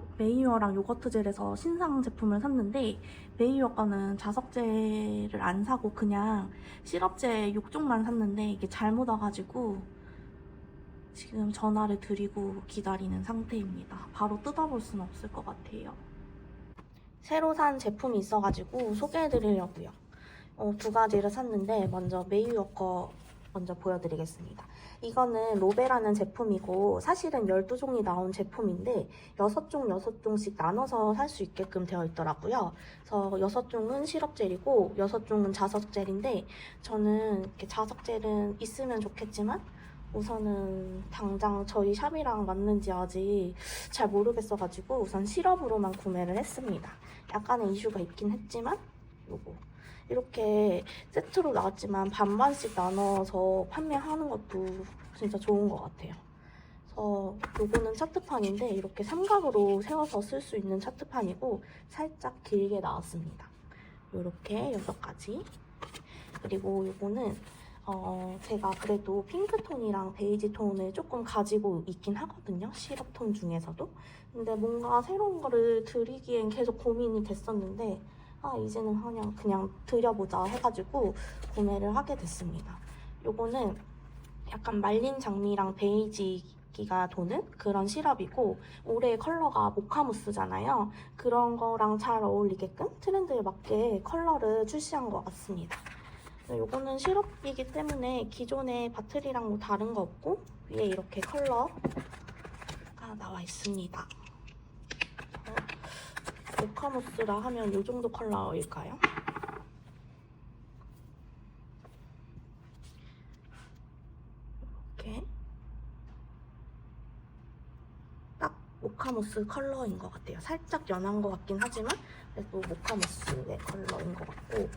제가 메이유어랑 요거트 젤에서 신상 제품을 샀는데 메이유어 거는 자석젤을 안 사고 그냥 시럽젤 6종만 샀는데 이게 잘못 와가지고 지금 전화를 드리고 기다리는 상태입니다. 바로 뜯어볼 수는 없을 것 같아요. 새로 산 제품이 있어가지고 소개해드리려고요. 어, 두 가지를 샀는데 먼저 메이유어 거 먼저 보여드리겠습니다. 이거는 로베라는 제품이고 사실은 12종이 나온 제품인데 6종 6종씩 나눠서 살 수 있게끔 되어 있더라고요. 그래서 6종은 시럽젤이고 6종은 자석젤인데 저는 이렇게 자석젤은 있으면 좋겠지만 우선은 당장 저희 샵이랑 맞는지 아직 잘 모르겠어가지고 우선 시럽으로만 구매를 했습니다. 약간의 이슈가 있긴 했지만 요거 이렇게 세트로 나왔지만 반반씩 나눠서 판매하는 것도 진짜 좋은 것 같아요. 그래서 요거는 차트판인데 이렇게 삼각으로 세워서 쓸 수 있는 차트판이고 살짝 길게 나왔습니다. 요렇게 여섯 가지. 그리고 요거는 어 제가 그래도 핑크톤이랑 베이지 톤을 조금 가지고 있긴 하거든요. 시럽톤 중에서도. 근데 뭔가 새로운 거를 드리기엔 계속 고민이 됐었는데 아 이제는 그냥 그냥 드려보자 해가지고 구매를 하게 됐습니다. 요거는 약간 말린 장미랑 베이지기가 도는 그런 시럽이고 올해 컬러가 모카무스잖아요. 그런 거랑 잘 어울리게끔 트렌드에 맞게 컬러를 출시한 것 같습니다. 요거는 시럽이기 때문에 기존의 바틀이랑 뭐 다른 거 없고 위에 이렇게 컬러가 나와 있습니다. 어, 모카무스라 하면 이 정도 컬러일까요? 이렇게 딱 모카무스 컬러인 것 같아요. 살짝 연한 것 같긴 하지만 그래도 모카무스의 컬러인 것 같고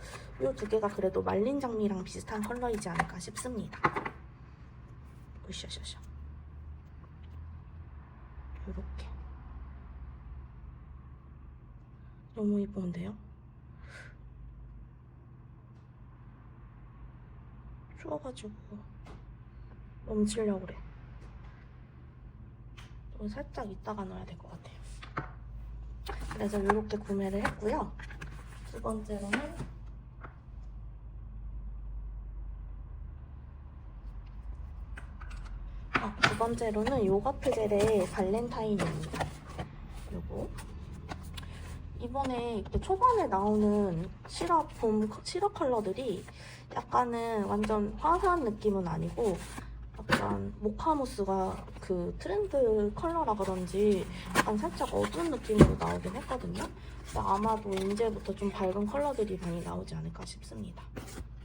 이 두 개가 그래도 말린 장미랑 비슷한 컬러이지 않을까 싶습니다. 으쌰쌰쌰 이렇게 이쁜데요? 추워가지고 넘치려고 그래. 또 살짝 이따가 넣어야 될 것 같아요. 그래서 이렇게 구매를 했고요. 두 번째로는 아, 두 번째로는 요거트 젤의 발렌타인입니다. 요거 이번에 이렇게 초반에 나오는 시럽 봄 시럽 컬러들이 약간은 완전 화사한 느낌은 아니고 약간 모카무스가 그 트렌드 컬러라 그런지 약간 살짝 어두운 느낌으로 나오긴 했거든요. 아마도 이제부터 좀 밝은 컬러들이 많이 나오지 않을까 싶습니다.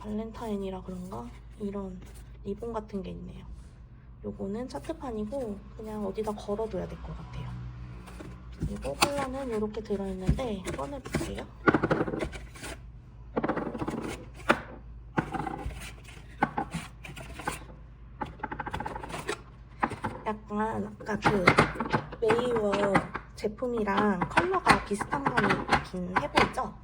발렌타인이라 그런가 이런 리본 같은 게 있네요. 요거는 차트판이고 그냥 어디다 걸어둬야 될 것 같아요. 그리고 컬러는 이렇게 들어있는데 꺼내볼게요. 약간 아까 그 메이워 제품이랑 컬러가 비슷한 감이 있긴 해보이죠?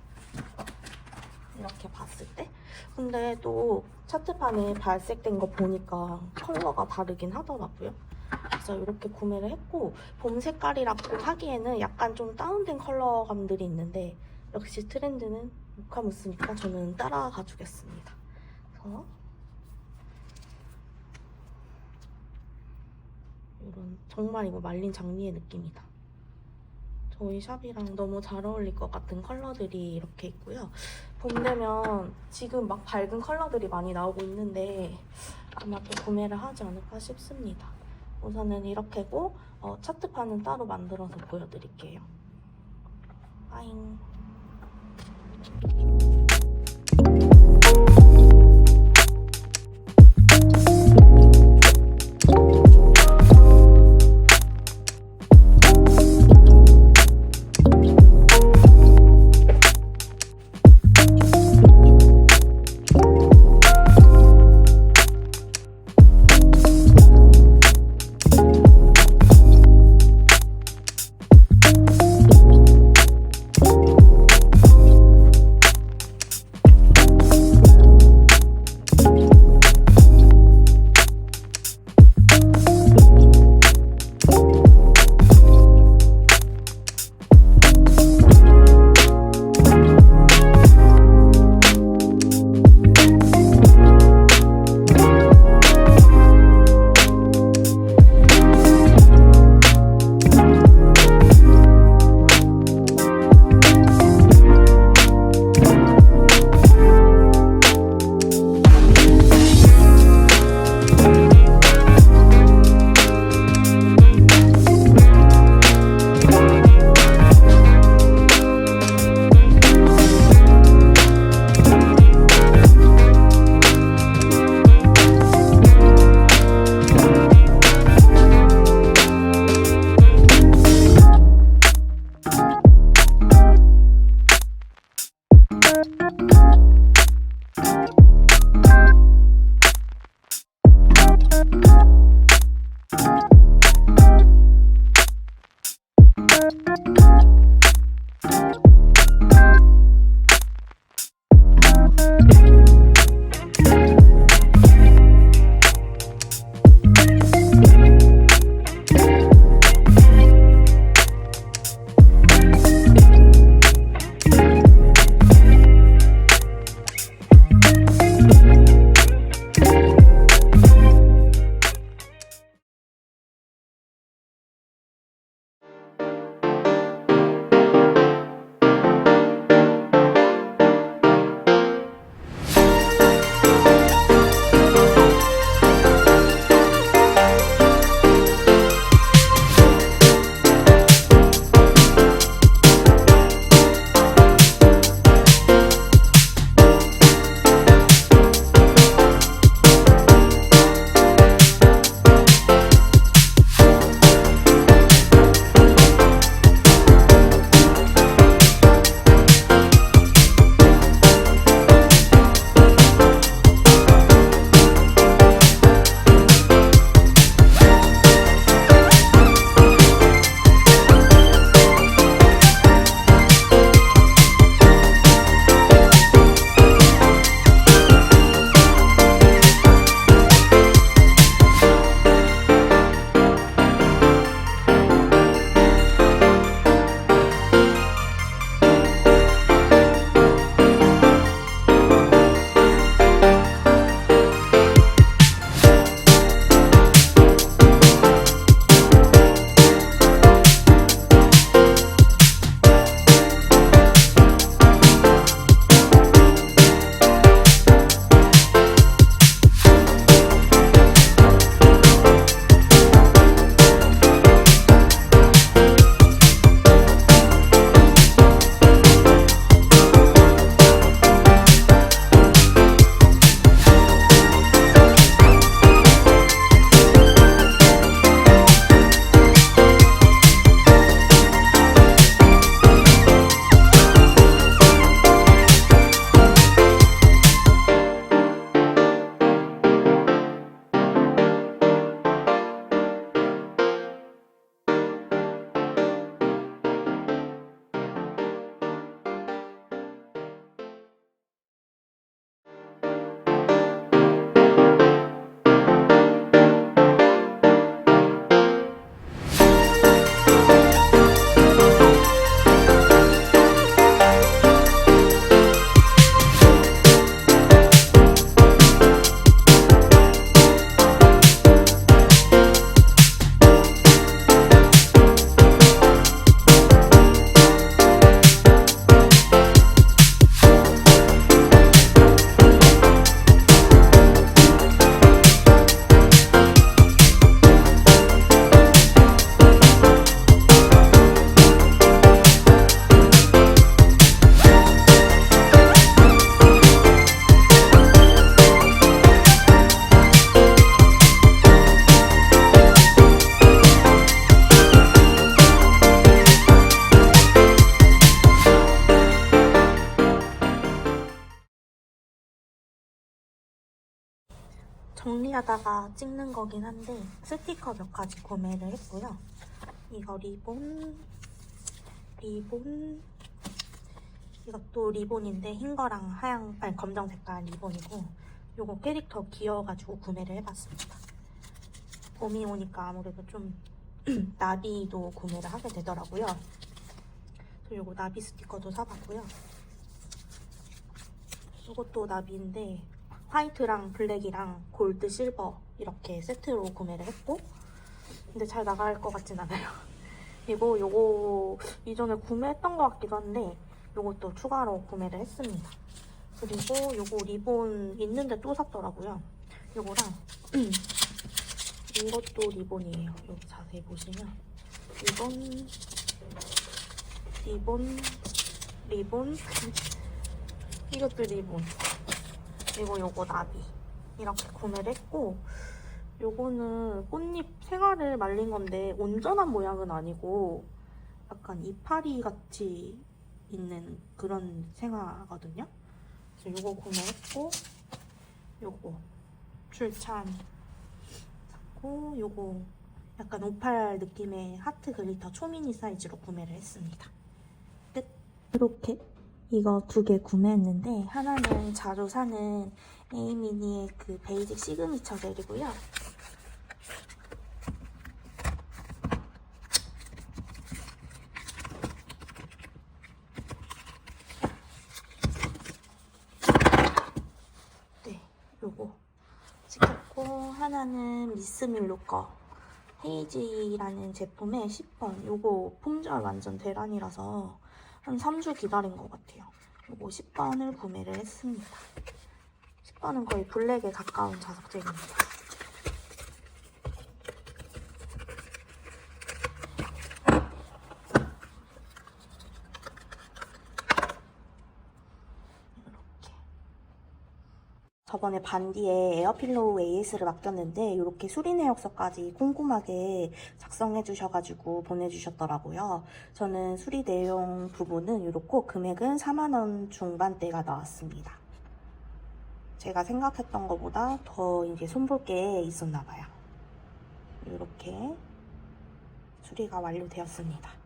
이렇게 봤을 때. 근데 또 차트판에 발색된 거 보니까 컬러가 다르긴 하더라고요. 그래서 이렇게 구매를 했고 봄 색깔이라고 하기에는 약간 좀 다운된 컬러감들이 있는데 역시 트렌드는 모카무스니까 저는 따라가 주겠습니다. 그래서 이런 정말 이거 말린 장미의 느낌이다. 저희 샵이랑 너무 잘 어울릴 것 같은 컬러들이 이렇게 있고요. 봄 되면 지금 막 밝은 컬러들이 많이 나오고 있는데 아마 또 구매를 하지 않을까 싶습니다. 우선은 이렇게고 어, 차트판은 따로 만들어서 보여드릴게요. 빠잉. 정리하다가 찍는 거긴 한데 스티커 몇 가지 구매를 했고요. 이거 리본, 리본, 이것도 리본인데 흰 거랑 하얀, 아니 검정 색깔 리본이고 요거 캐릭터 귀여워가지고 구매를 해봤습니다. 봄이 오니까 아무래도 좀 나비도 구매를 하게 되더라고요. 요거 나비 스티커도 사봤고요. 이것도 나비인데 화이트랑 블랙이랑 골드, 실버 이렇게 세트로 구매를 했고 근데 잘 나갈 것 같진 않아요. 그리고 요거 이전에 구매했던 것 같기도 한데 요것도 추가로 구매를 했습니다. 그리고 요거 리본 있는데 또 샀더라고요. 요거랑 이것도 리본이에요. 여기 자세히 보시면 리본, 리본, 리본 이것도 리본 그리고 요거 나비 이렇게 구매를 했고 요거는 꽃잎 생화를 말린 건데 온전한 모양은 아니고 약간 이파리 같이 있는 그런 생화거든요. 그래서 요거 구매했고 요거 출찬 샀고 요거 약간 오팔 느낌의 하트 글리터 초미니 사이즈로 구매를 했습니다. 끝. 이렇게 이거 두 개 구매했는데 하나는 자주 사는 에이미니의 그 베이직 시그니처 젤이고요. 네, 요거 시켰고 하나는 미스 밀로 거 헤이지라는 제품의 10번 요거 품절 완전 대란이라서 한 3주 기다린 것 같아요. 요거 10번을 구매를 했습니다. 10번은 거의 블랙에 가까운 자석제입니다. 저번에 반디에 에어필로우 AS를 맡겼는데 이렇게 수리 내역서까지 꼼꼼하게 작성해 주셔가지고 보내주셨더라고요. 저는 수리 내용 부분은 이렇고 금액은 4만원 중반대가 나왔습니다. 제가 생각했던 것보다 더 이제 손볼 게 있었나 봐요. 이렇게 수리가 완료되었습니다.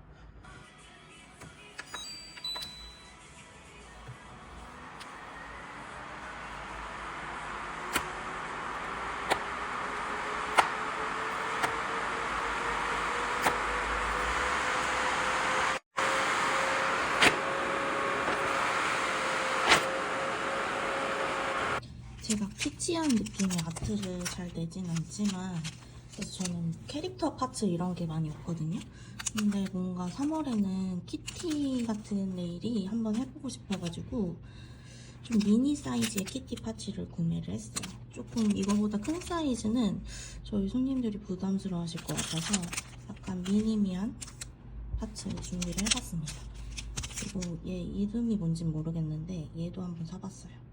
키치한 느낌의 아트를 잘 내진 않지만 그래서 저는 캐릭터 파츠 이런 게 많이 없거든요. 근데 뭔가 3월에는 키티 같은 네일이 한번 해보고 싶어가지고 좀 미니 사이즈의 키티 파츠를 구매를 했어요. 조금 이거보다 큰 사이즈는 저희 손님들이 부담스러워 하실 것 같아서 약간 미니미한 파츠 준비를 해봤습니다. 그리고 얘 이름이 뭔진 모르겠는데 얘도 한번 사봤어요.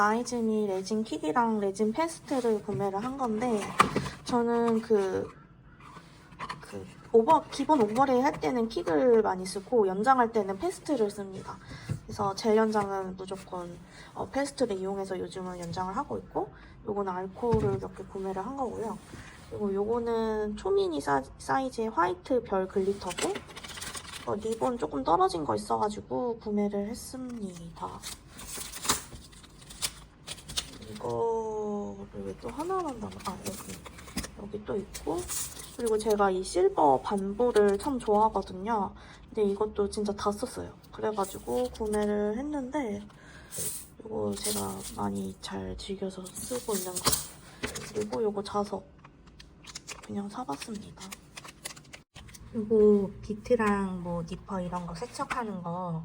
아이즈미 레진 킥이랑 레진 페스트를 구매를 한 건데 저는 그, 그 오버 기본 오버레이 할 때는 킥을 많이 쓰고 연장할 때는 페스트를 씁니다. 그래서 젤 연장은 무조건 어, 페스트를 이용해서 요즘은 연장을 하고 있고 요거는 알코올을 몇 개 구매를 한 거고요. 그리고 요거는 초미니 사, 사이즈의 화이트 별 글리터고 어, 리본 조금 떨어진 거 있어가지고 구매를 했습니다. 이거를 왜 또 하나만 남아? 아 여기 여기 또 있고 그리고 제가 이 실버 반부를 참 좋아하거든요. 근데 이것도 진짜 다 썼어요. 그래가지고 구매를 했는데 이거 제가 많이 잘 즐겨서 쓰고 있는 거 그리고 이거 자석 그냥 사봤습니다. 이거 비트랑 뭐 니퍼 이런 거 세척하는 거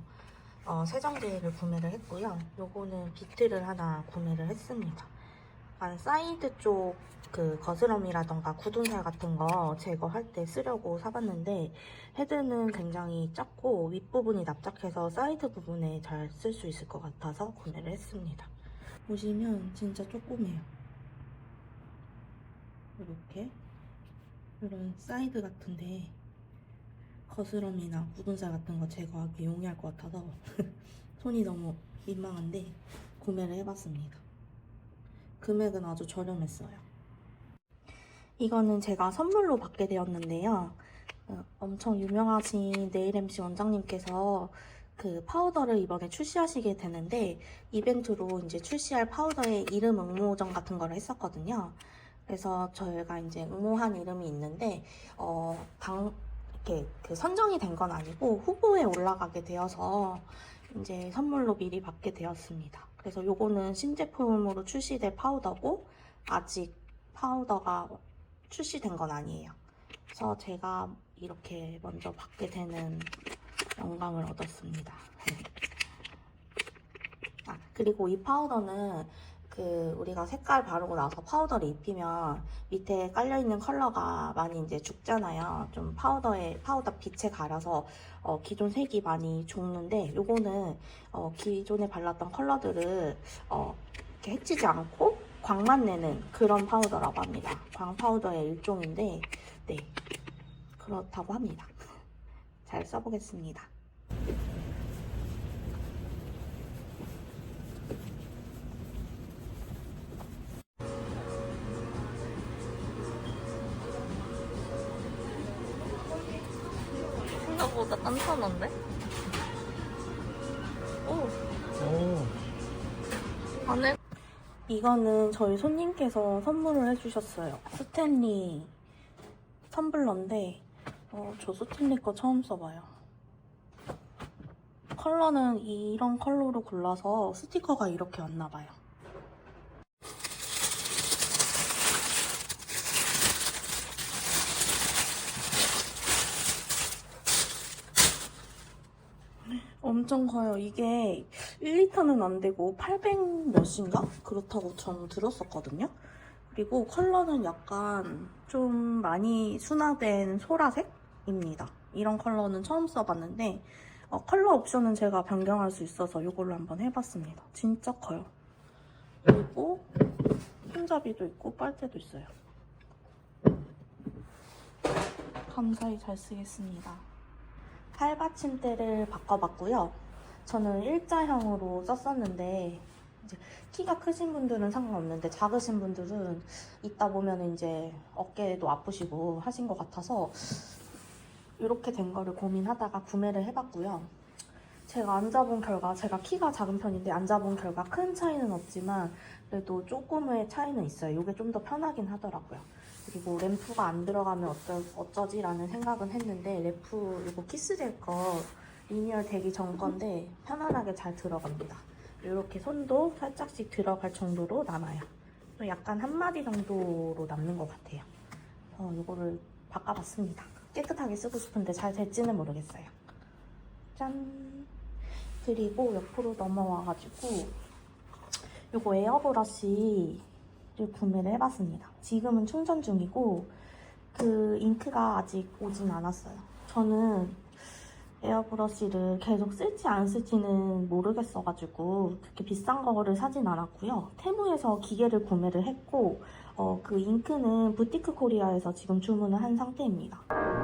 어, 세정제를 구매를 했고요. 요거는 비트를 하나 구매를 했습니다. 약간 사이드 쪽 그 거스럼이라던가 굳은살 같은 거 제거할 때 쓰려고 사봤는데 헤드는 굉장히 작고 윗부분이 납작해서 사이드 부분에 잘 쓸 수 있을 것 같아서 구매를 했습니다. 보시면 진짜 조그매요. 이렇게 이런 사이드 같은데 거스럼이나 굳은살 같은 거 제거하기 용이할 것 같아서 손이 너무 민망한데 구매를 해봤습니다. 금액은 아주 저렴했어요. 이거는 제가 선물로 받게 되었는데요. 어, 엄청 유명하신 네일 MC 원장님께서 그 파우더를 이번에 출시하시게 되는데 이벤트로 이제 출시할 파우더의 이름 응모전 같은 거를 했었거든요. 그래서 저희가 이제 응모한 이름이 있는데 어, 당, 이렇게 그 선정이 된 건 아니고 후보에 올라가게 되어서 이제 선물로 미리 받게 되었습니다. 그래서 요거는 신제품으로 출시될 파우더고 아직 파우더가 출시된 건 아니에요. 그래서 제가 이렇게 먼저 받게 되는 영광을 얻었습니다. 아, 그리고 이 파우더는 그 우리가 색깔 바르고 나서 파우더를 입히면 밑에 깔려 있는 컬러가 많이 이제 죽잖아요. 좀 파우더에 파우더 빛에 가려서 어, 기존 색이 많이 죽는데 요거는 어, 기존에 발랐던 컬러들을 어, 이렇게 해치지 않고 광만 내는 그런 파우더라고 합니다. 광 파우더의 일종인데 네 그렇다고 합니다. 잘 써보겠습니다. 이거는 저희 손님께서 선물을 해주셨어요. 스탠리 텀블러인데 어, 저 스탠리 거 처음 써봐요. 컬러는 이런 컬러로 골라서 스티커가 이렇게 왔나봐요. 엄청 커요. 이게 1리터는 안 되고 800 몇인가? 그렇다고 저는 들었었거든요. 그리고 컬러는 약간 좀 많이 순화된 소라색입니다. 이런 컬러는 처음 써봤는데 어, 컬러 옵션은 제가 변경할 수 있어서 이걸로 한번 해봤습니다. 진짜 커요. 그리고 손잡이도 있고 빨대도 있어요. 감사히 잘 쓰겠습니다. 팔받침대를 바꿔봤고요. 저는 일자형으로 썼었는데 이제 키가 크신 분들은 상관없는데 작으신 분들은 있다 보면 이제 어깨도 아프시고 하신 것 같아서 이렇게 된 거를 고민하다가 구매를 해봤고요. 제가 앉아본 결과 제가 키가 작은 편인데 앉아본 결과 큰 차이는 없지만 그래도 조금의 차이는 있어요. 이게 좀 더 편하긴 하더라고요. 그리고 램프가 안 들어가면 어쩌, 어쩌지라는 생각은 했는데 램프 이거 키스될 거 리니얼 되기 전 건데 편안하게 잘 들어갑니다. 이렇게 손도 살짝씩 들어갈 정도로 남아요. 또 약간 한 마디 정도로 남는 것 같아요. 그래서 이거를 바꿔봤습니다. 깨끗하게 쓰고 싶은데 잘 될지는 모르겠어요. 짠! 그리고 옆으로 넘어와가지고 이거 에어브러쉬 를 구매를 해봤습니다. 지금은 충전 중이고 그 잉크가 아직 오진 않았어요. 저는 에어브러쉬를 계속 쓸지 안 쓸지는 모르겠어가지고 그렇게 비싼 거를 사진 않았고요. 테무에서 기계를 구매를 했고 어, 그 잉크는 부티크 코리아에서 지금 주문을 한 상태입니다.